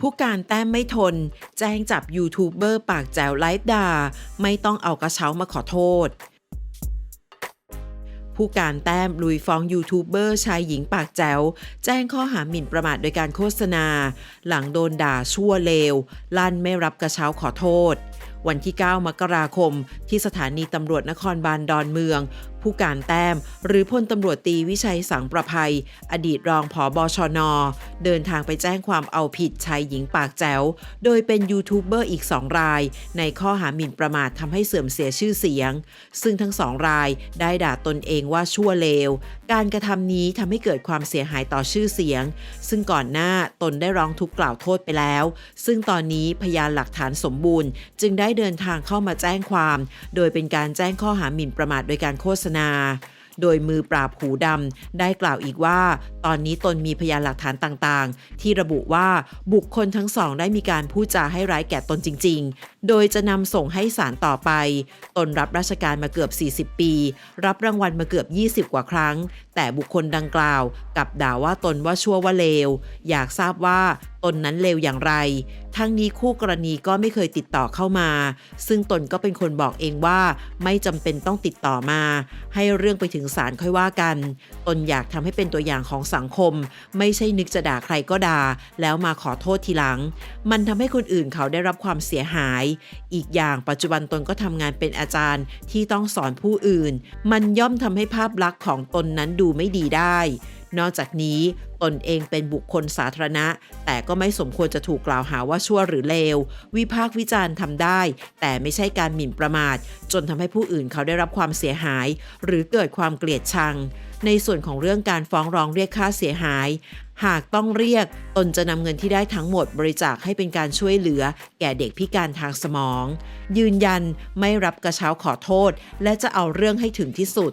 ผู้การแต้มไม่ทน แจ้งจับยูทูบเบอร์ปากแจ๋วไลฟ์ด่าไม่ต้องเอากระเช้ามาขอโทษ ผู้การแต้มลุยฟ้องยูทูบเบอร์ชายหญิงปากแจ๋วแจ้งข้อหาหมิ่นประมาทโดยการโฆษณา หลังโดนด่าชั่วเลว ลั่นไม่รับกระเช้าขอโทษวันที่ 9 มกราคม ที่สถานีตำรวจนครบาลดอนเมือง ผู้การแต้ม หรือพลตำรวจตีวิชัยสังประภัย อดีตรองผอบอชน เดินทางไปแจ้งความเอาผิดชายหญิงปากแจ๋ว โดยเป็นยูทูบเบอร์อีก 2 ราย ในข้อหาหมิ่นประมาททำให้เสื่อมเสียชื่อเสียง ซึ่งทั้งสองรายได้ด่าตนเองว่าชั่วเลว การกระทำนี้ทำให้เกิดความเสียหายต่อชื่อเสียง ซึ่งก่อนหน้าตนได้ร้องทุกข์กล่าวโทษไปแล้ว ซึ่งตอนนี้พยานหลักฐานสมบูรณ์ จึงได้เดินทางเข้ามาแจ้งความ โดยเป็นการแจ้งข้อหาหมิ่นประมาทโดยการโฆษณาโดยมือปราบหูดำได้กล่าวอีกว่า ตอนนี้ตนมีพยานหลักฐานต่างๆ ที่ระบุว่าบุคคลทั้งสองได้มีการพูดจาให้ร้ายแก่ตนจริง ๆ โดยจะนำส่งให้ศาลต่อไป ตนรับราชการมาเกือบ 40 ปี รับรางวัลมาเกือบ 20 กว่าครั้งแต่บุคคลดังกล่าวกับด่าว่าตนว่าชั่วว่าเลว อยากทราบว่าตนนั้นเลวอย่างไร ทั้งนี้คู่กรณีก็ไม่เคยติดต่อเข้ามา ซึ่งตนก็เป็นคนบอกเองว่าไม่จำเป็นต้องติดต่อมา ให้เรื่องไปถึงศาลค่อยว่ากัน ตนอยากทำให้เป็นตัวอย่างของสังคม ไม่ใช่นึกจะด่าใครก็ด่า แล้วมาขอโทษทีหลัง มันทำให้คนอื่นเขาได้รับความเสียหาย อีกอย่างปัจจุบันตนก็ทำงานเป็นอาจารย์ที่ต้องสอนผู้อื่น มันย่อมทำให้ภาพลักษณ์ของตนนั้นดูดูไม่ดีได้ นอกจากนี้ตนเองเป็นบุคคลสาธารณะ แต่ก็ไม่สมควรจะถูกกล่าวหาว่าชั่วหรือเลว วิพากษ์วิจารณ์ทำได้ แต่ไม่ใช่การหมิ่นประมาท จนทำให้ผู้อื่นเขาได้รับความเสียหาย หรือเกิดความเกลียดชัง ในส่วนของเรื่องการฟ้องร้องเรียกค่าเสียหาย หากต้องเรียก ตนจะนำเงินที่ได้ทั้งหมดบริจาคให้เป็นการช่วยเหลือ แก่เด็กพิการทางสมอง ยืนยันไม่รับกระเช้าขอโทษ และจะเอาเรื่องให้ถึงที่สุด